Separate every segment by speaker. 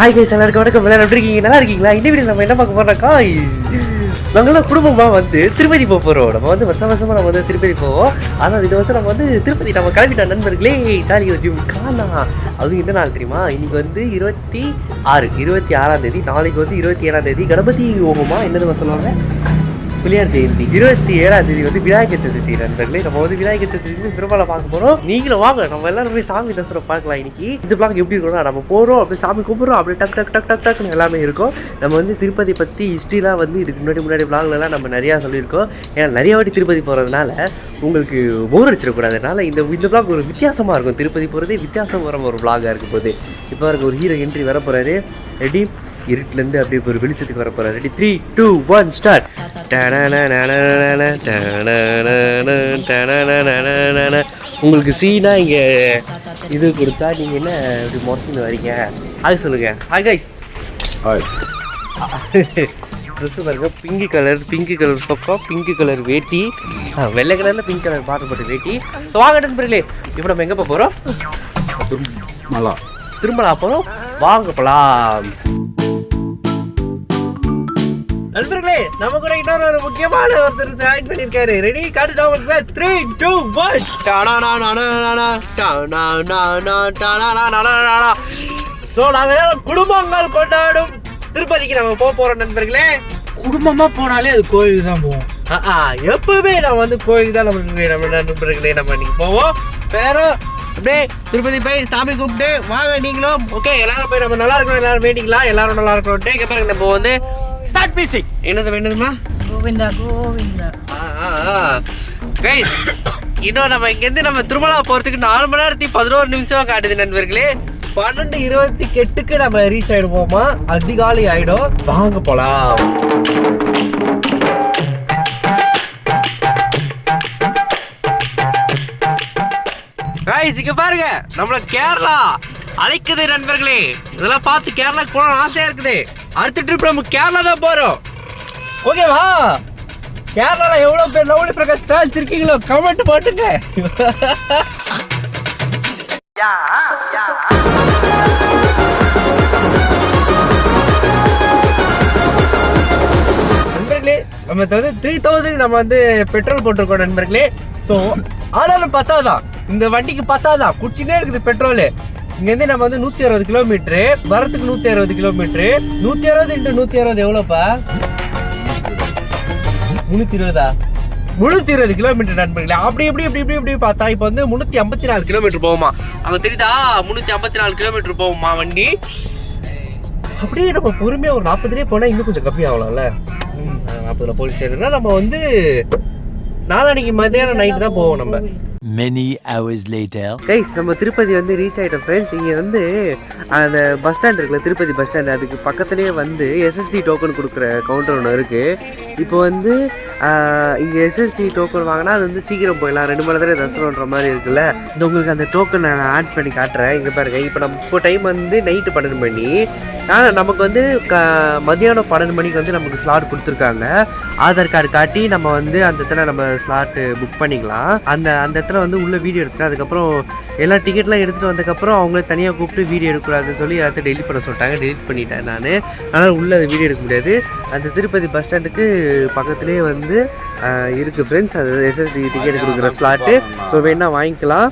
Speaker 1: Hi guys எல்லாருக்கும் வணக்கம் எல்லாரும் எப்படி இருக்கீங்க நல்லா இருக்கீங்களா இந்த வீடியோ நம்ம என்ன பார்க்க காய் நாங்களாம் குடும்பமாக வந்து திருப்பதி போக போகிறோம் நம்ம வந்து வருஷம் வருஷமாக நம்ம வந்து திருப்பதி போவோம் ஆனால் இது வருஷம் நம்ம வந்து திருப்பதி நம்ம கிளம்பிட்டோம் நண்பர்களே ஜாலி ஒரு காணா அது என்ன நாள் தெரியுமா இன்றைக்கி வந்து இருபத்தி ஆறு இருபத்தி ஆறாம் தேதி நாளைக்கு வந்து இருபத்தி ஏழாம் தேதி கணபதி ஓமமாக என்னது சொல்லுவாங்க பிள்ளையார் ஜெயந்தி இருபத்தி ஏழாம் தேதி வந்து விநாயகர் சதுர்த்தி நண்பர்களே நம்ம வந்து விநாயகர் சதுர்த்தி திருமலை பார்க்க போறோம் நீங்களும் வாங்க நம்ம எல்லாரும் போய் சாமி தரிசனம் பார்க்கலாம் இன்னைக்கு இந்த பிளாக் எப்படி இருக்கும்னா நம்ம போறோம் அப்படி சாமி கும்பிடுறோம் அப்படி டக் டக் டக் டக் டக்னு எல்லாமே இருக்கும் நம்ம வந்து திருப்பதி பற்றி ஹிஸ்ட்ரிலாம் வந்து இதுக்கு முன்னாடி முன்னாடி பிளாக்லலாம் நம்ம நிறையா சொல்லியிருக்கோம் ஏன்னா நிறைய வாட்டி திருப்பதி போகிறதுனால உங்களுக்கு போர் அடிச்சிடக்கூடாதுனால இந்த இந்த பிளாக் ஒரு வித்தியாசமாக இருக்கும் திருப்பதி போகிறதே வித்தியாசம் வர ஒரு பிளாகாக இருக்கும் போது இப்போ இருக்க ஒரு ஹீரோ என்ட்ரி வர போகிறாரு ரெடி இருட்டிலேருந்து அப்படியே ஒரு வெளிச்சத்துக்கு வர போகிறார் ready three two one start உங்களுக்கு சீனா இங்கே இது கொடுத்தா நீங்கள் என்ன இப்படி மொரசின்னு வரீங்க அது சொல்லுங்கள் ஹாய் கைஸ் ஹாய் ட்ரெஸ்ஸு பாருங்கள் பிங்க் கலர் பிங்க் கலர் சொக்கா பிங்க் கலர் வேட்டி வெள்ளை கலரில் பிங்க் கலர் பாட்டுப்பட்ட வேட்டி ஸோ வாங்க நண்பர்களே இப்போ நம்ம எங்கே போகிறோம் திருமலா திருமலா போகிறோம் வாங்க போகலாம் நண்பர்களே நம்ம கூட இன்னொரு ஒரு முக்கியமான ஒருத்தர் ஜாயின் பண்ணியிருக்காரு ரெடி காட்டுடா உங்களுக்கு த்ரீ டூ ஒன் டானா ஸோ நாங்கள் குடும்பங்கள் கொண்டாடும் திருப்பதிக்கு நம்ம போக போகிறோம் நண்பர்களே குடும்பமாக போனாலே அது கோயிலுக்கு தான் போவோம் எப்பவுமே நம்ம வந்து கோயிலுக்கு தான் நம்ம நம்ம நண்பர்களே நம்ம இன்னைக்கு போவோம் வேற அப்படியே திருப்பதி போய் சாமி கூப்பிட்டு வாங்க நீங்களும் ஓகே எல்லாரும் போய் நம்ம நல்லா இருக்கணும் எல்லாரும் வேண்டிங்களா எல்லாரும் நல்லா இருக்கணும் நம்ம வந்து ஸ்டார்ட் மியூசிக் என்னது வேண்டுமா கோவிந்தா கோவிந்தா கைஸ் இன்னும் நம்ம இங்கேருந்து நம்ம திருமலா போகிறதுக்கு நாலு மணி நேரத்தி பதினோரு நிமிஷம் காட்டுது நண்பர்களே பன்னெண்டு இருபத்தி எட்டுக்கு நம்ம ரீச் ஆயிடுவோமா அதிகாலை ஆயிடும் வாங்க போலாம் இங்க பாருங்க நம்மள கேரளா அழைக்குது நண்பர்களே இதெல்லாம் பார்த்து கேரளா போகணும் ஆசையா இருக்குது அடுத்த ட்ரிப் நம்ம கேரளா தான் போறோம் ஓகேவா கேரளால எவ்வளவு பேர் லவ்லி பிரகாஷ் ஃபேன்ஸ் இருக்கீங்களோ கமெண்ட் போட்டுங்க நண்பர்களே நம்ம வந்து த்ரீ தௌசண்ட் நம்ம வந்து பெட்ரோல் போட்டிருக்கோம் நண்பர்களே ஸோ ஆனாலும் பத்தாதான் இந்த வண்டிக்கு பத்தாதான் குடிச்சுட்டே இருக்குது பெட்ரோலு இங்கேருந்து நம்ம வந்து நூற்றி அறுபது கிலோமீட்ரு வரத்துக்கு நூற்றி அறுபது கிலோமீட்ரு நூற்றி அறுபது இன்ட்டு நூற்றி அறுபது எவ்வளோப்பா முந்நூற்றி இருபதா முந்நூற்றி இருபது கிலோமீட்டர் நண்பர்களே அப்படி எப்படி இப்படி எப்படி இப்படி பார்த்தா இப்போ வந்து முந்நூற்றி ஐம்பத்தி நாலு கிலோமீட்டர் போகுமா அவங்க தெரியுதா முந்நூற்றி ஐம்பத்தி நாலு கிலோமீட்டர் போகுமா வண்டி அப்படியே நம்ம பொறுமையாக ஒரு நாற்பதுலேயே போனால் இன்னும் கொஞ்சம் கம்மியாகலாம்ல நாற்பதுல போலீஸ் ஸ்டேஷன்னா நம்ம வந்து நாளானிக்கு மதியானம் நைட்டு தான் போவோம் நம்ம மெனி ஹவர்ஸ் லேட்டர் கைஸ் நம்ம திருப்பதி வந்து ரீச் ஆகிட்டோம் ஃப்ரெண்ட்ஸ் இங்கே வந்து அந்த பஸ் ஸ்டாண்ட் இருக்குல்ல திருப்பதி பஸ் ஸ்டாண்ட் அதுக்கு பக்கத்துலேயே வந்து எஸ்எஸ்டி டோக்கன் கொடுக்குற கவுண்டர் ஒன்று இருக்குது இப்போ வந்து இங்கே எஸ்எஸ்டி டோக்கன் வாங்கினா அது வந்து சீக்கிரம் போயிடலாம் ரெண்டு மணி நேரம் தரிசனம்ன்ற மாதிரி இருக்குல்ல உங்களுக்கு அந்த டோக்கன் நான் ஆட் பண்ணி காட்டுறேன் இங்கே பாருங்க இப்போ நம்ம இப்போ டைம் வந்து நைட்டு பன்னெண்டு மணி ஆனால் நமக்கு வந்து க மதியானம் பன்னெண்டு மணிக்கு வந்து நமக்கு ஸ்லாட் கொடுத்துருக்காங்க ஆதார் கார்டு காட்டி நம்ம வந்து அந்த இடத்துல நம்ம ஸ்லாட்டு புக் பண்ணிக்கலாம் அந்த அந்த இடத்துல தடவை வந்து உள்ளே வீடியோ எடுத்துட்டு அதுக்கப்புறம் எல்லா டிக்கெட்லாம் எடுத்துகிட்டு வந்தக்கப்புறம் அவங்கள தனியாக கூப்பிட்டு வீடியோ எடுக்கக்கூடாதுன்னு சொல்லி அதை டெலிட் பண்ண சொல்லிட்டாங்க டெலிட் பண்ணிட்டேன் நான் ஆனால் உள்ளே அதை வீடியோ எடுக்க முடியாது அந்த திருப்பதி பஸ் ஸ்டாண்டுக்கு பக்கத்துலேயே வந்து இருக்குது ஃப்ரெண்ட்ஸ் அது எஸ்எஸ்டி டிக்கெட் கொடுக்குற ஸ்லாட்டு ஸோ வேணால் வாங்கிக்கலாம்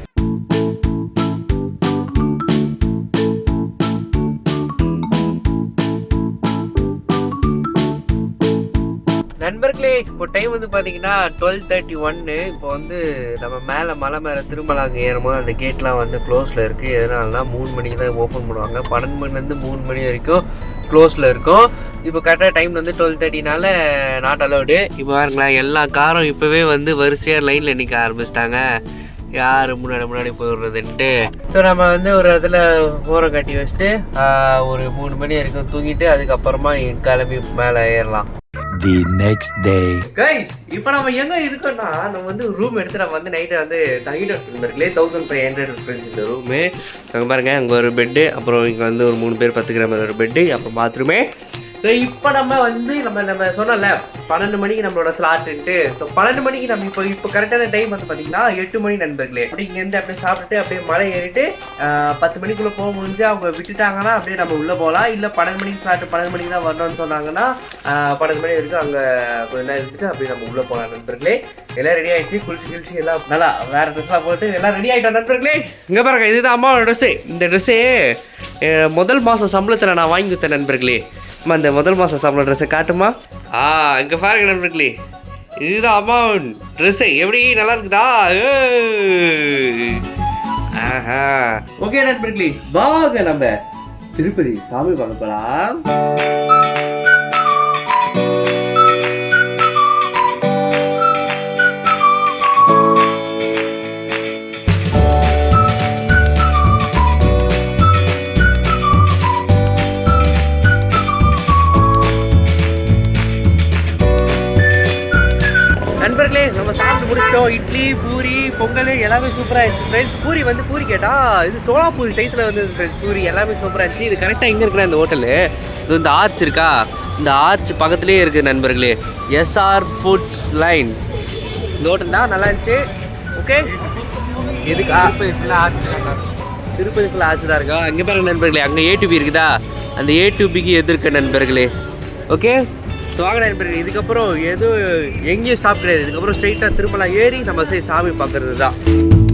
Speaker 1: நண்பர்களே இப்போ டைம் வந்து பார்த்தீங்கன்னா டுவெல் தேர்ட்டி ஒன்னு இப்போ வந்து நம்ம மேலே மலை மேலே திருமலாங்க ஏறும்போது அந்த கேட்லாம் வந்து க்ளோஸில் இருக்குது எதனாலனா மூணு மணிக்கு தான் ஓப்பன் பண்ணுவாங்க பன்னெண்டு மணிலேருந்து மூணு மணி வரைக்கும் க்ளோஸில் இருக்கும் இப்போ கரெக்டாக டைம் வந்து டுவெல் தேர்ட்டினால நாட் அலவுடு இப்போ பாருங்களேன் எல்லா காரும் இப்போவே வந்து வரிசையாக லைனில் நிற்க ஆரம்பிச்சிட்டாங்க யார் முன்னாடி முன்னாடி போயிடுறதுன்ட்டு ஸோ நம்ம வந்து ஒரு இடத்துல ஓரம் கட்டி வச்சுட்டு ஒரு மூணு மணி வரைக்கும் தூங்கிட்டு அதுக்கப்புறமா கிளம்பி மேலே ஏறலாம் தி நெக்ஸ்ட் டே கைஸ் இப்போ நம்ம எங்க இருக்கோம்னா நம்ம வந்து ரூம் எடுத்து நம்ம வந்து நைட்டு வந்து தங்கிட்டு இருக்குல்லே தௌசண்ட் ஃபைவ் ஹண்ட்ரட் ருபீஸ் இந்த ரூமு அங்கே பாருங்க அங்கே ஒரு பெட்டு அப்புறம் இங்கே வந்து ஒரு மூணு பேர் பத்துக்கிற மாதிரி ஒரு பெட்டு அப்புறம் பாத்ரூமே ஸோ இப்போ நம்ம வந்து நம்ம நம்ம சொன்னல பன்னெண்டு மணிக்கு நம்மளோட ஸ்லாட்டுன்ட்டு ஸோ பன்னெண்டு மணிக்கு நம்ம இப்போ இப்போ கரெக்டான டைம் வந்து பார்த்தீங்கன்னா எட்டு மணி நண்பர்களே அப்படி இங்கேருந்து அப்படியே சாப்பிட்டு அப்படியே மலை ஏறிட்டு பத்து மணிக்குள்ளே போக முடிஞ்சு அவங்க விட்டுட்டாங்கன்னா அப்படியே நம்ம உள்ளே போகலாம் இல்லை பன்னெண்டு மணிக்கு ஸ்லாட்டு பன்னெண்டு மணிக்கு தான் வரணும்னு சொன்னாங்கன்னா பன்னெண்டு மணி வரைக்கும் அங்கே கொஞ்சம் நேரம் இருந்துட்டு அப்படியே நம்ம உள்ளே போகலாம் நண்பர்களே எல்லாம் ரெடி ஆயிடுச்சு குளிச்சு குளிச்சு எல்லாம் நல்லா வேறு ட்ரெஸ்லாம் போட்டு எல்லாம் ரெடி ஆகிட்டோம் நண்பர்களே இங்கே பாருங்க இதுதான் அம்மாவோட ட்ரெஸ்ஸு இந்த ட்ரெஸ்ஸே முதல் மாதம் சம்பளத்தில் நான் வாங்கி கொடுத்தேன் நண்பர்களே அம்மா இந்த முதல் மாதம் சாப்பிட்ற ட்ரெஸ்ஸை காட்டுமா ஆ இங்கே பாருங்க நண்பர்களே இதுதான் அம்மா ட்ரெஸ்ஸு எப்படி நல்லா இருக்குதா ஆஹா ஓகே நண்பர்களே வாங்க நம்ம திருப்பதி சாமி பார்க்க போகலாம் ஸோ இட்லி பூரி பொங்கல் எல்லாமே சூப்பராக இருந்துச்சு ஃப்ரெண்ட்ஸ் பூரி வந்து பூரி கேட்டால் இது சோளா பூரி சைஸில் வந்து ஃப்ரெண்ட்ஸ் பூரி எல்லாமே சூப்பராக இருந்துச்சு இது கரெக்டாக எங்கே இருக்கிற இந்த ஹோட்டலு இது இந்த ஆர்ச் இருக்கா இந்த ஆர்ச் பக்கத்துலேயே இருக்குது நண்பர்களே எஸ்ஆர் ஃபுட்ஸ் லைன் இந்த ஹோட்டல் தான் நல்லா இருந்துச்சு ஓகே எதுக்கு திருப்பதி ஃபுல்லாக ஆர்ச் தான் இருக்கா அங்கே பாருங்கள் நண்பர்களே அங்கே ஏ டு இருக்குதா அந்த ஏ டு எதிர்க்க நண்பர்களே ஓகே வாகனம் நண்பர்கள் இதுக்கப்புறம் எதுவும் எங்கேயும் ஸ்டாப் கிடையாது இதுக்கப்புறம் ஸ்ட்ரெயிட்டாக திரும்பலாம் ஏறி நம்ம சாமி பார்க்குறது தான்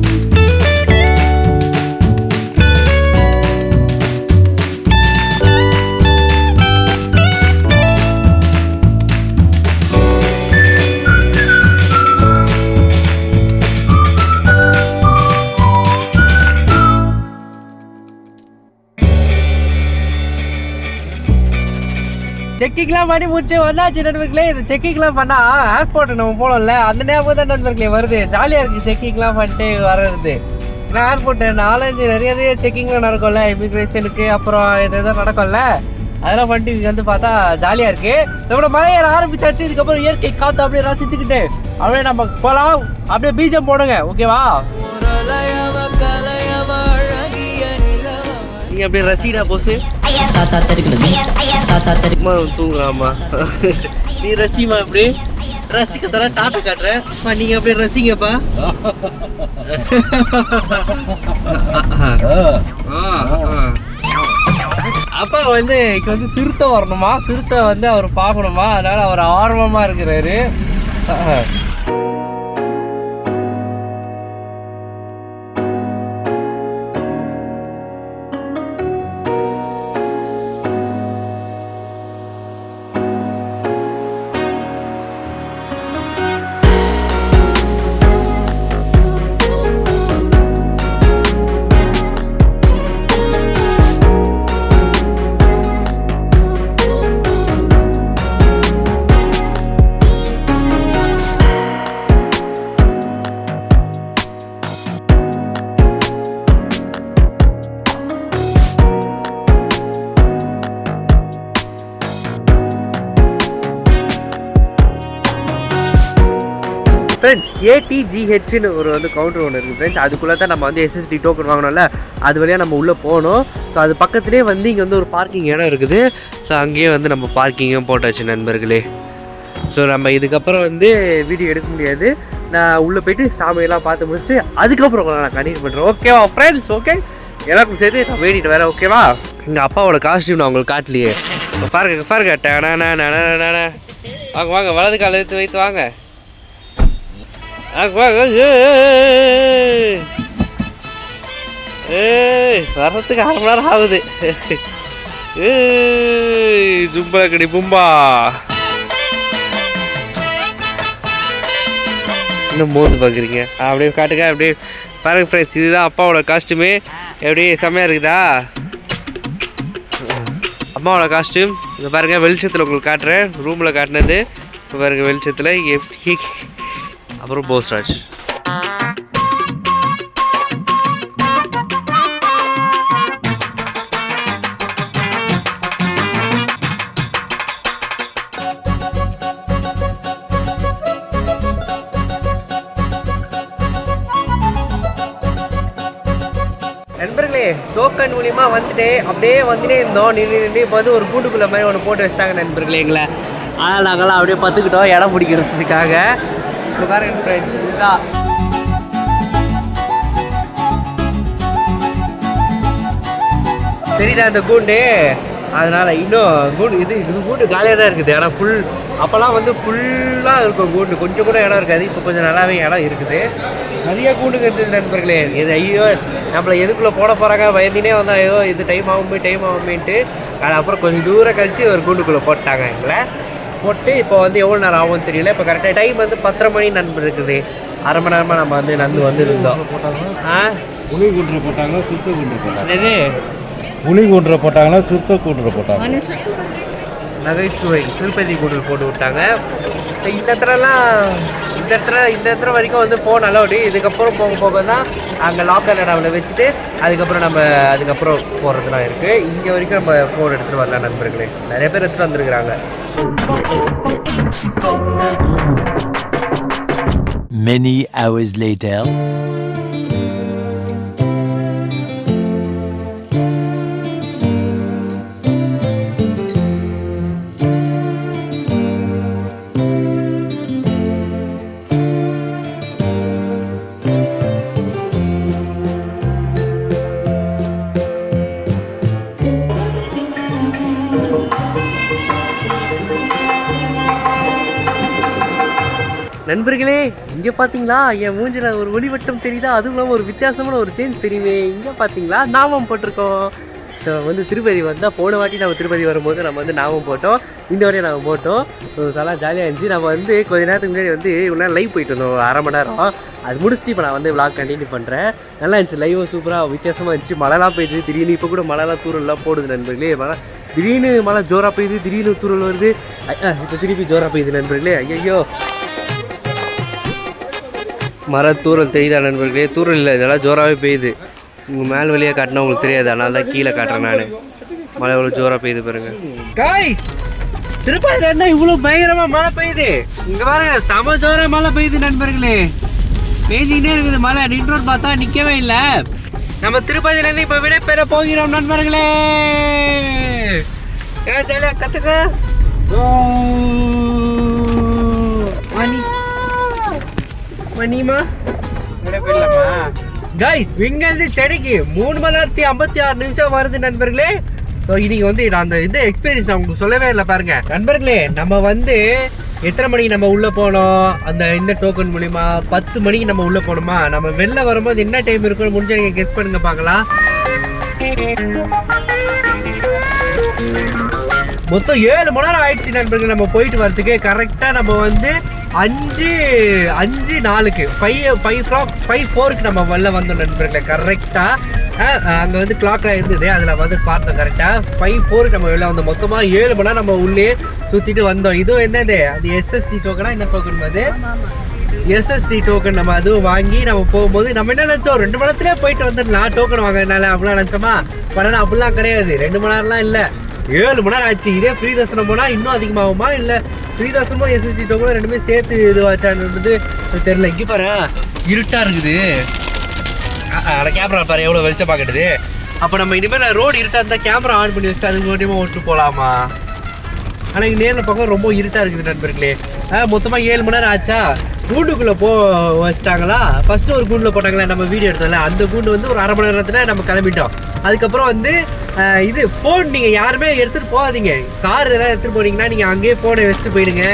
Speaker 1: செக்கிங்லாம் பண்ணி முடிச்சு வந்தாச்சு நண்பர்களே இந்த செக்கிங்லாம் பண்ணால் ஏர்போர்ட் நம்ம போனோம்ல அந்த நேரம் தான் நண்பர்களே வருது ஜாலியாக இருக்குது செக்கிங்லாம் பண்ணிட்டு வர்றது ஏன்னா ஏர்போர்ட்டு நாலஞ்சு நிறைய நிறைய செக்கிங்லாம் நடக்கும்ல இமிக்ரேஷனுக்கு அப்புறம் எது நடக்கும்ல அதெல்லாம் பண்ணிட்டு வந்து பார்த்தா ஜாலியாக இருக்குது நம்மளோட மழை ஏற ஆரம்பிச்சாச்சு இதுக்கப்புறம் இயற்கை காற்று அப்படியே ரசிச்சுக்கிட்டு அப்படியே நம்ம போகலாம் அப்படியே பீஜம் போடுங்க ஓகேவா நீங்க அப்படியே ரசீடா போசு தாத்தா தெரிக்கிறது தாத்தா தெரிக்குமா தூங்குறாமா நீ ரசிமா அப்படி ரசிக்க தர டாட்டா காட்டுறேன் நீங்க அப்படியே ரசிங்கப்பா அப்பா வந்து இங்க வந்து சிறுத்தை வரணுமா சிறுத்தை வந்து அவர் பார்க்கணுமா அதனால அவர் ஆர்வமா இருக்கிறாரு ஃப்ரெண்ட்ஸ் ஏடிஜிஹெச்னு ஒரு வந்து கவுண்டர் ஒன்று இருக்குது ஃப்ரெண்ட்ஸ் அதுக்குள்ளே தான் நம்ம வந்து எஸ்எஸ்டி டோக்கன் வாங்கணும்ல அது வழியாக நம்ம உள்ளே போகணும் ஸோ அது பக்கத்துலேயே வந்து இங்கே வந்து ஒரு பார்க்கிங் இடம் இருக்குது ஸோ அங்கேயே வந்து நம்ம பார்க்கிங்கும் போட்டாச்சு நண்பர்களே ஸோ நம்ம இதுக்கப்புறம் வந்து வீடியோ எடுக்க முடியாது நான் உள்ளே போயிட்டு சாமியெல்லாம் பார்த்து முடிச்சுட்டு அதுக்கப்புறம் நான் கண்டினியூ பண்ணுறேன் ஓகேவா ஃப்ரெண்ட்ஸ் ஓகே எனக்கும் சேர்த்து நான் வேடிட்டு வரேன் ஓகேவா எங்கள் அப்பாவோட காஸ்டியூம் நான் உங்களுக்கு காட்டிலேயே பாருங்க பாருங்க டேனா வாங்க வாங்க வலது கால எடுத்து வைத்து வாங்க அக்கா ஏய் வர்றதுக்கு அரை மணி நேரம் ஆகுது ஏய் ஜும்பா கடி பும்பா இன்னும் மோந்து பார்க்குறீங்க அப்படியே காட்டுங்க அப்படியே பாருங்க ஃப்ரெண்ட்ஸ் இதுதான் அப்பாவோட காஸ்ட்யூமு எப்படி செம்மையாக இருக்குதா அம்மாவோட காஸ்ட்யூம் இதை பாருங்கள் வெளிச்சத்தில் உங்களுக்கு காட்டுறேன் ரூமில் காட்டினது இப்போ பாருங்கள் வெளிச்சத்தில் எப்படி அப்புறம் போஸ்ராஜ் நண்பர்களே டோக்கன் மூலியமாக வந்துட்டே அப்படியே வந்துட்டே இருந்தோம் நின்று நின்று இப்போ வந்து ஒரு கூண்டுக்குள்ளே மாதிரி ஒன்று போட்டு வச்சிட்டாங்க நண்பர்களே எங்களை ஆனால் நாங்கள்லாம் அப்படியே பார்த்துக்கிட்டோம் இடம் பிடிக்கிறதுக்காக இப்போ பாருங்க ஃப்ரெண்ட்ஸ் தெரியுதா இந்த கூண்டு அதனால் இன்னும் கூண்டு இது இது கூண்டு காலியாக தான் இருக்குது ஆனால் ஃபுல் அப்போல்லாம் வந்து ஃபுல்லாக இருக்கும் கூண்டு கொஞ்சம் கூட இடம் இருக்காது இப்போ கொஞ்சம் நல்லாவே இடம் இருக்குது நிறைய கூண்டுங்க இருந்தது நண்பர்களே இது ஐயோ நம்மளை எதுக்குள்ளே போட போகிறாங்க பயந்தினே வந்தால் ஐயோ இது டைம் ஆகுமே டைம் ஆகுமேன்ட்டு அப்புறம் கொஞ்சம் தூரம் கழித்து ஒரு கூண்டுக்குள்ளே போட்டாங்க எங்களை போட்டு இப்போ வந்து எவ்வளோ நேரம் ஆகும்னு தெரியல இப்போ கரெக்டாக டைம் வந்து பத்தரை மணி நண்பர் இருக்குது அரை மணி நேரமாக நம்ம வந்து நடந்து வந்து இருந்தோம் புலி குன்று போட்டாங்க சுத்த குன்று போட்டாங்க உளி குன்று போட்டாங்கன்னா சுத்த குன்று போட்டாங்க நகைச்சுவை திருப்பதி கூடல் போட்டு விட்டாங்க இந்த இடத்துலலாம் இந்த இடத்துல இந்த இடத்துல வரைக்கும் வந்து ஃபோன் அலோடு இதுக்கப்புறம் போக போக தான் அங்கே லாக்கர் இடாவில் வச்சுட்டு அதுக்கப்புறம் நம்ம அதுக்கப்புறம் போகிறதுலாம் இருக்குது இங்கே வரைக்கும் நம்ம ஃபோன் எடுத்துகிட்டு வரலாம் நண்பர்களே நிறைய பேர் எடுத்துகிட்டு வந்துருக்குறாங்க Many hours later. நண்பர்களே இங்கே பாத்தீங்களா என் மூஞ்சில ஒரு ஒளிவட்டம் தெரியுதா அதுவும் இல்லாமல் ஒரு வித்தியாசமான ஒரு சேஞ்ச் தெரியுமே இங்கே பார்த்தீங்களா நாமம் போட்டிருக்கோம் ஸோ வந்து திருப்பதி வந்தால் போன வாட்டி நம்ம திருப்பதி வரும்போது நம்ம வந்து நாமம் போட்டோம் இந்த வரையும் நாங்கள் போட்டோம் ஸோ நல்லா ஜாலியாக இருந்துச்சு நம்ம வந்து கொஞ்ச நேரத்துக்கு முன்னாடி வந்து இவ்வளோ லைவ் போயிட்டு வந்தோம் அரை மணி நேரம் அது முடிச்சுட்டு இப்போ நான் வந்து விளாக் கண்டினியூ பண்ணுறேன் நல்லா இருந்துச்சு லைவும் சூப்பராக வித்தியாசமாக இருந்துச்சு மழைலாம் போயிடுது திடீர்னு இப்போ கூட மழைலாம் தூரல்லாம் போடுது நண்பர்களே மழை திடீர்னு மழை ஜோராக போயிடுது திடீர்னு தூரல் வருது இப்போ திருப்பி ஜோராக போயிடுது நண்பர்களே ஐயோ மர தூரல் தெரியுதா நண்பர்களே தூரல் இல்லை இதெல்லாம் ஜோராகவே பெய்யுது உங்கள் மேல் வழியாக காட்டினா உங்களுக்கு தெரியாது அதனால தான் கீழே காட்டுறேன் நான் மழை எவ்வளோ ஜோராக பெய்யுது பாருங்க காய் திருப்பாதி என்ன இவ்வளோ பயங்கரமாக மழை பெய்யுது இங்கே பாருங்க சம ஜோராக மழை பெய்யுது நண்பர்களே பெய்ஞ்சிக்கிட்டே இருக்குது மழை நின்றோன்னு பார்த்தா நிற்கவே இல்லை நம்ம திருப்பதியிலேருந்து இப்போ விட பெற போகிறோம் நண்பர்களே ஏன் சரியா கற்றுக்க மணிமா கைஸ் இங்கேருந்து சென்னைக்கு மூணு மணி நேரத்தி ஐம்பத்தி ஆறு நிமிஷம் வருது நண்பர்களே ஸோ இன்னைக்கு வந்து நான் அந்த இது எக்ஸ்பீரியன்ஸ் நான் உங்களுக்கு சொல்லவே இல்லை பாருங்க நண்பர்களே நம்ம வந்து எத்தனை மணிக்கு நம்ம உள்ளே போனோம் அந்த இந்த டோக்கன் மூலிமா பத்து மணிக்கு நம்ம உள்ளே போனோமா நம்ம வெளில வரும்போது என்ன டைம் இருக்குன்னு முடிஞ்ச நீங்கள் கெஸ் பண்ணுங்க பார்க்கலாம் மொத்தம் ஏழு மணி நேரம் ஆயிடுச்சு நண்பர்கள் நம்ம போயிட்டு வரதுக்கு கரெக்டாக நம்ம வந்து அஞ்சு அஞ்சு நாலுக்கு ஃபைவ் ஃபைவ் கிளாக் ஃபைவ் ஃபோருக்கு நம்ம வெளில வந்தோம் நண்பர்களே கரெக்டாக அங்கே வந்து கிளாக்லாம் இருந்தது அதில் வந்து பார்த்தோம் கரெக்டாக ஃபைவ் ஃபோருக்கு நம்ம வெளில வந்தோம் மொத்தமாக ஏழு மணி நேரம் நம்ம உள்ளே சுற்றிட்டு வந்தோம் இதுவும் என்னது அது எஸ்எஸ்டி டோக்கனா என்ன டோக்கன் அது எஸ்எஸ்டி டோக்கன் நம்ம அதுவும் வாங்கி நம்ம போகும்போது நம்ம என்ன நினச்சோம் ரெண்டு மணி நேரத்துலேயே போயிட்டு வந்துடலாம் டோக்கன் வாங்கறதுனால அப்படிலாம் நினச்சோமா பரவாயில்ல அப்படிலாம் கிடையாது ரெண்டு மணி நேரம்லாம் இல்லை ஏழு மணி நேரம் ஆச்சு இதே ஃப்ரீ தர்சனம் போனால் இன்னும் அதிகமாகுமா இல்லை ஃப்ரீ தர்சனமும் எஸ்எஸ்டி டோக்கனும் ரெண்டுமே சேர்த்து வந்து தெரில இங்கே பாரு இருட்டாக இருக்குது அட கேமரா பாரு எவ்வளோ வெளிச்சம் பார்க்கறது அப்போ நம்ம இனிமேல் ரோடு இருட்டாக இருந்தால் கேமரா ஆன் பண்ணி வச்சு அதுக்கு மட்டுமே ஓட்டு போகலாமா ஆனால் இங்கே நேரில் பார்க்க ரொம்ப இருட்டாக இருக்குது நண்பர்களே மொத்தமாக ஏழு மணி நேரம் ஆச்சா கூண்டுக்குள்ளே போ வச்சிட்டாங்களா ஃபஸ்ட்டு ஒரு கூண்டில் போட்டாங்களா நம்ம வீடியோ எடுத்தோம்ல அந்த கூண்டு வந்து ஒரு அரை மணி நேரத்தில் நம்ம கிளம்பிட்டோம் அதுக்கப்புறம் வந்து இது ஃபோன் நீங்கள் யாருமே எடுத்துகிட்டு போகாதீங்க கார் எதாவது எடுத்துகிட்டு போனீங்கன்னா நீங்கள் அங்கேயே ஃபோனை வச்சுட்டு போயிடுங்க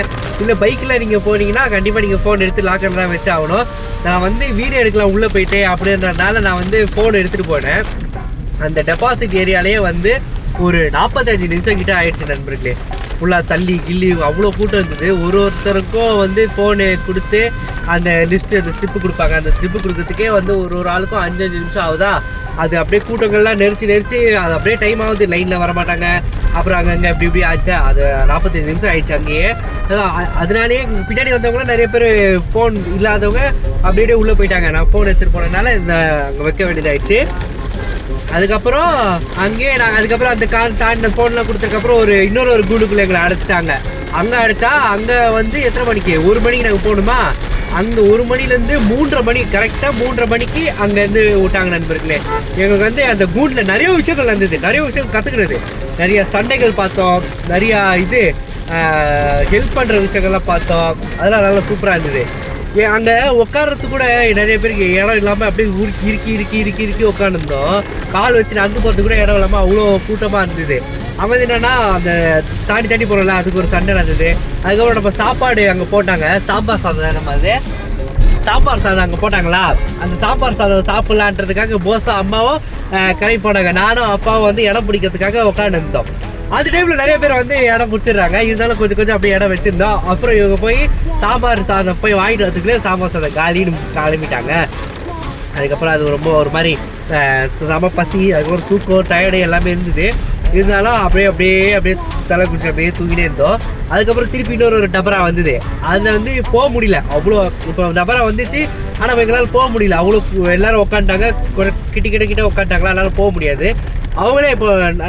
Speaker 1: இல்லை பைக்கில் நீங்கள் போனீங்கன்னா கண்டிப்பாக நீங்கள் ஃபோன் எடுத்து லாக்கர் தான் வச்சு ஆகணும் நான் வந்து வீடியோ எடுக்கலாம் உள்ளே போயிட்டேன் அப்படின்றதுனால நான் வந்து ஃபோன் எடுத்துகிட்டு போனேன் அந்த டெபாசிட் ஏரியாலேயே வந்து ஒரு நாற்பத்தஞ்சு நிமிஷம் கிட்டே ஆயிடுச்சு நண்பர்களே ஃபுல்லாக தள்ளி கிள்ளி அவ்வளோ கூட்டம் இருந்தது ஒரு ஒருத்தருக்கும் வந்து ஃபோனு கொடுத்து அந்த லிஸ்ட்டு அந்த ஸ்லிப்பு கொடுப்பாங்க அந்த ஸ்லிப்பு கொடுக்கறதுக்கே வந்து ஒரு ஒரு ஆளுக்கும் அஞ்சு அஞ்சு நிமிஷம் ஆகுதா அது அப்படியே கூட்டங்கள்லாம் நெரிச்சு நெரிச்சு அது அப்படியே டைம் ஆகுது லைனில் வரமாட்டாங்க அப்புறம் அங்கங்கே இப்படி இப்படி ஆச்சு அது நாற்பத்தஞ்சு நிமிஷம் ஆயிடுச்சு அங்கேயே அதனாலேயே பின்னாடி வந்தவங்களாம் நிறைய பேர் ஃபோன் இல்லாதவங்க அப்படியே உள்ளே போயிட்டாங்க நான் ஃபோன் எடுத்துகிட்டு போனதுனால இந்த அங்கே வைக்க வேண்டியதாகிடுச்சு அதுக்கப்புறம் அங்கேயே நாங்கள் அதுக்கப்புறம் அந்த கார் தாண்டின ஃபோன்லாம் கொடுத்ததுக்கப்புறம் ஒரு இன்னொரு ஒரு கூடுக்குள்ளே எங்களை அடைச்சிட்டாங்க அங்கே அடைச்சா அங்கே வந்து எத்தனை மணிக்கு ஒரு மணிக்கு நாங்கள் போகணுமா அங்கே ஒரு மணிலேருந்து மூன்றரை மணி கரெக்டாக மூன்றரை மணிக்கு அங்கேருந்து விட்டாங்க நண்பர்களே எங்களுக்கு வந்து அந்த கூண்டில் நிறைய விஷயங்கள் நடந்தது நிறைய விஷயம் கற்றுக்கிறது நிறைய சண்டைகள் பார்த்தோம் நிறையா இது ஹெல்ப் பண்ணுற விஷயங்கள்லாம் பார்த்தோம் அதெல்லாம் நல்லா சூப்பராக இருந்தது அங்கே உட்காரத்துக்கு கூட நிறைய பேருக்கு இடம் இல்லாமல் அப்படியே ஊருக்கு இருக்கி இருக்கி இருக்கி இருக்கி உட்காந்துருந்தோம் கால் வச்சு நடந்து போகிறதுக்கு கூட இடம் இல்லாமல் அவ்வளோ கூட்டமாக இருந்தது அவன் என்னென்னா அந்த தாண்டி தாண்டி போகிறோம்ல அதுக்கு ஒரு சண்டை நடந்தது அதுக்கப்புறம் நம்ம சாப்பாடு அங்கே போட்டாங்க சாம்பார் சாதம் நம்ம அது சாம்பார் சாதம் அங்கே போட்டாங்களா அந்த சாம்பார் சாதம் சாப்பிட்லான்றதுக்காக போசா அம்மாவும் கிளம்பி போனாங்க நானும் அப்பாவும் வந்து இடம் பிடிக்கிறதுக்காக உட்காந்துருந்தோம் அந்த டைமில் நிறைய பேர் வந்து இடம் பிடிச்சிடுறாங்க இருந்தாலும் கொஞ்சம் கொஞ்சம் அப்படியே இடம் வச்சிருந்தோம் அப்புறம் இவங்க போய் சாம்பார் சாதம் போய் வாங்கிட்டு வரதுக்குள்ளே சாம்பார் சாதம் காலின்னு கிளம்பிட்டாங்க அதுக்கப்புறம் அது ரொம்ப ஒரு மாதிரி செம பசி அதுக்கப்புறம் தூக்கம் டயர்டு எல்லாமே இருந்தது இருந்தாலும் அப்படியே அப்படியே அப்படியே தலை குடிச்சு அப்படியே தூங்கிட்டே இருந்தோம் அதுக்கப்புறம் திருப்பி இன்னொரு ஒரு டபரா வந்தது அதில் வந்து போக முடியல அவ்வளோ இப்போ டபரா வந்துச்சு ஆனால் எங்களால் போக முடியல அவ்வளோ எல்லாரும் உட்காந்துட்டாங்க கிட்ட கிட்ட கிட்ட உட்காந்துட்டாங்களா அதனால போக முடியாது அவங்களே இப்போ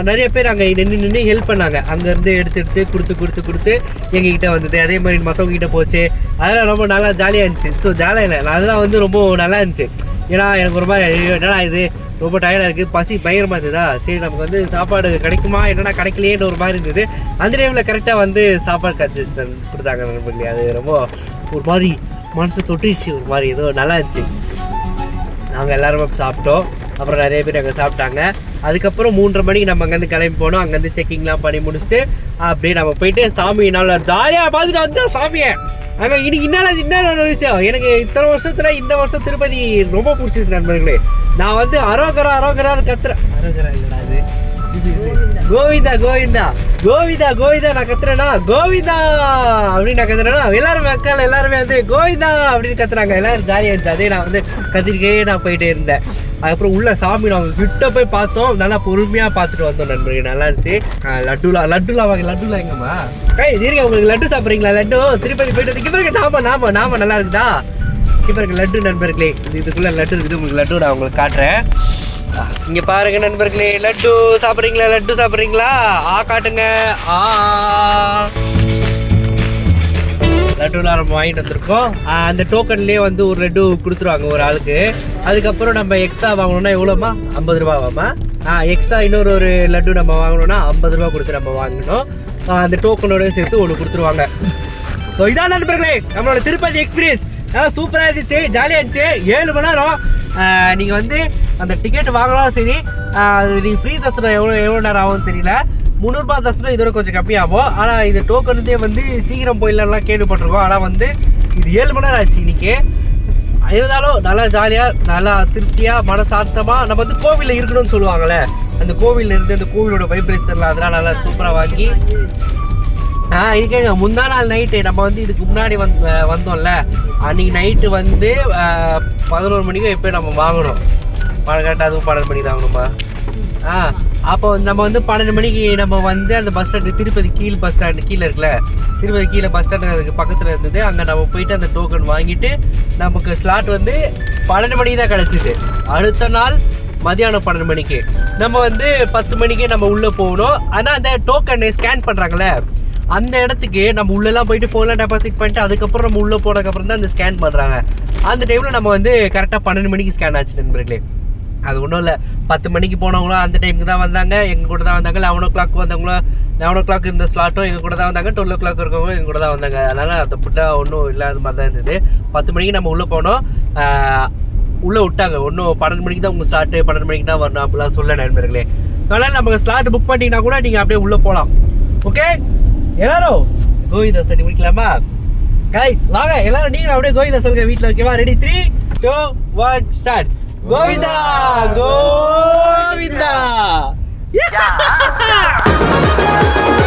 Speaker 1: நிறைய பேர் அங்கே நின்று நின்று ஹெல்ப் பண்ணாங்க அங்கேருந்து எடுத்து எடுத்து கொடுத்து கொடுத்து கொடுத்து எங்ககிட்ட வந்தது அதே மாதிரி மற்றவங்ககிட்ட போச்சு அதெல்லாம் ரொம்ப நல்லா ஜாலியாக இருந்துச்சு ஸோ ஜாலியாக இல்லை அதெல்லாம் வந்து ரொம்ப நல்லா இருந்துச்சு ஏன்னா எனக்கு ஒரு மாதிரி என்னடா இது ரொம்ப டயர்டாக இருக்குது பசி பயங்கரமாக இருந்ததா சரி நமக்கு வந்து சாப்பாடு கிடைக்குமா என்னடா கிடைக்கலையேன்னு ஒரு மாதிரி இருந்தது அந்த டைமில் கரெக்டாக வந்து சாப்பாடு கிடச்சி கொடுத்தாங்க அது ரொம்ப ஒரு மாதிரி மனசு தொட்டுச்சு ஒரு மாதிரி ஏதோ நல்லா இருந்துச்சு நாங்கள் எல்லாருமே சாப்பிட்டோம் அப்புறம் நிறைய பேர் அங்கே சாப்பிட்டாங்க அதுக்கப்புறம் மூன்றரை மணிக்கு நம்ம அங்கேருந்து கிளம்பி போனோம் அங்கேருந்து செக்கிங்லாம் பண்ணி முடிச்சுட்டு அப்படியே நம்ம போயிட்டு சாமி நல்லா ஜாலியாக பார்த்துட்டு வந்தோம் சாமியை ஆனால் இன்னைக்கு இன்னால இன்னொரு விஷயம் எனக்கு இத்தனை வருஷத்தில் இந்த வருஷம் திருப்பதி ரொம்ப பிடிச்சிருக்கு நண்பர்களே நான் வந்து அரோகரா அரோகரான்னு கத்துறேன் அரோகரா இல்லைடா அது கோவிந்தா கோவிந்தா கோவிந்தா கோவிந்தா நான் கத்துறேனா கோவிந்தா அப்படின்னு நான் கத்துறேனா எல்லாரும் மக்கள் எல்லாருமே வந்து கோவிந்தா அப்படின்னு கத்துறாங்க எல்லாரும் ஜாலியாக இருந்துச்சு அதே நான் வந்து கத்திரிக்கே நான் போயிட்டே இருந்தேன் அதுக்கப்புறம் உள்ள சாமி நாங்கள் விட்ட போய் பார்த்தோம் நல்லா பொறுமையாக பார்த்துட்டு வந்தோம் நண்பர்கள் நல்லா இருந்துச்சு லட்டுலா லட்டுலா வாங்க லட்டுலா எங்கம்மா கை சரிங்க உங்களுக்கு லட்டு சாப்பிட்றீங்களா லட்டு திருப்பதி போயிட்டு வந்து இவருக்கு நாம நாம நாம நல்லா இருக்குதா கிப்பருக்கு லட்டு நண்பர்களே இதுக்குள்ளே லட்டு இருக்குது உங்களுக்கு லட்டு நான் உங்களுக்கு காட்டுறேன் இங்கே பாருங்க நண்பர்களே லட்டு சாப்பிட்றீங்களா லட்டு சாப்பிட்றீங்களா ஆ காட்டுங்க ஆ லட்டுலாம் நம்ம வாங்கிட்டு வந்திருக்கோம் அந்த டோக்கன்லேயே வந்து ஒரு லட்டு கொடுத்துருவாங்க ஒரு ஆளுக்கு அதுக்கப்புறம் நம்ம எக்ஸ்ட்ரா வாங்கணும்னா எவ்வளோமா ஐம்பது ரூபாவாமா எக்ஸ்ட்ரா இன்னொரு ஒரு லட்டு நம்ம வாங்கணும்னா ஐம்பது ரூபா கொடுத்து நம்ம வாங்கணும் அந்த டோக்கனோட சேர்த்து ஒன்று கொடுத்துருவாங்க ஸோ இதான் நண்பர்களே நம்மளோட திருப்பதி எக்ஸ்பீரியன்ஸ் நல்லா சூப்பராக இருந்துச்சு ஜாலியாக இருந்துச்சு ஏழு மணி நேரம் நீங்கள் வந்து அந்த டிக்கெட் வாங்கினாலும் சரி அது நீங்கள் ஃப்ரீ தரிசனம் எவ்வளோ எவ்வளோ நேரம் ஆகும்னு தெரியல முந்நூறுபா தரிசனம் இதோட கொஞ்சம் கம்மியாகும் ஆனால் இது டோக்கனுதே வந்து சீக்கிரம் போயிடலாம் கேள்விப்பட்டிருக்கோம் ஆனால் வந்து இது ஏழு மணி நேரம் ஆச்சு இன்றைக்கி இருந்தாலும் நல்லா ஜாலியாக நல்லா திருப்தியாக மனசாத்தமாக நம்ம வந்து கோவிலில் இருக்கணும்னு சொல்லுவாங்களே அந்த கோவிலில் இருந்து அந்த கோவிலோட வைப்ரேஷன்லாம் அதெல்லாம் நல்லா சூப்பராக வாங்கி ஆ இதுக்கேங்க முந்தா நாள் நைட்டு நம்ம வந்து இதுக்கு முன்னாடி வந் வந்தோம்ல அன்னைக்கு நைட்டு வந்து பதினோரு மணிக்கு எப்போயும் நம்ம வாங்கணும் பணம் அதுவும் பன்னெண்டு மணிக்கு வாங்கணுமா ஆ அப்போ நம்ம வந்து பன்னெண்டு மணிக்கு நம்ம வந்து அந்த பஸ் ஸ்டாண்டு திருப்பதி கீழ் பஸ் ஸ்டாண்டு கீழே இருக்குல்ல திருப்பதி கீழே பஸ் ஸ்டாண்டு அதுக்கு பக்கத்தில் இருந்தது அங்கே நம்ம போயிட்டு அந்த டோக்கன் வாங்கிட்டு நமக்கு ஸ்லாட் வந்து பன்னெண்டு மணிக்கு தான் கிடச்சிது அடுத்த நாள் மதியானம் பன்னெண்டு மணிக்கு நம்ம வந்து பத்து மணிக்கே நம்ம உள்ளே போகணும் ஆனால் அந்த டோக்கனை ஸ்கேன் பண்ணுறாங்களே அந்த இடத்துக்கு நம்ம உள்ளெல்லாம் போயிட்டு ஃபோன்லாம் டெபாசிட் பண்ணிட்டு அதுக்கப்புறம் நம்ம உள்ளே போனதுக்கப்புறம் தான் அந்த ஸ்கேன் பண்ணுறாங்க அந்த டைமில் நம்ம வந்து கரெக்டாக பன்னெண்டு மணிக்கு ஸ்கேன் ஆச்சு நண்பர்களே அது ஒன்றும் இல்லை பத்து மணிக்கு போனவங்களும் அந்த டைமுக்கு தான் வந்தாங்க எங்கள் கூட தான் வந்தாங்க லெவன் ஓ கிளாக் வந்தவங்களும் லெவன் ஓ கிளாக் இந்த ஸ்லாட்டும் எங்கள் கூட தான் வந்தாங்க டுவெல் ஓ கிளாக் இருக்கவங்க எங்கள் கூட தான் வந்தாங்க அதனால் அதை புட்டா ஒன்றும் இல்லாத மாதிரி தான் இருந்தது பத்து மணிக்கு நம்ம உள்ளே போனோம் உள்ளே விட்டாங்க ஒன்றும் பன்னெண்டு மணிக்கு தான் உங்கள் ஸ்லாட்டு பன்னெண்டு மணிக்கு தான் வரணும் அப்படிலாம் சொல்ல நண்பர்களே அதனால் நம்ம ஸ்லாட் புக் பண்ணீங்கன்னா கூட நீங்கள் அப்படியே உள்ளே போகலாம் ஓகே எல்லாரும் கோவிந்த சனி முடிக்கலாமா கைஸ் வாங்க எல்லாரும் நீங்க அப்படியே கோவிந்தா சொல்லுங்க வீட்டில் ஓகேவா ready three two one start Govinda Govinda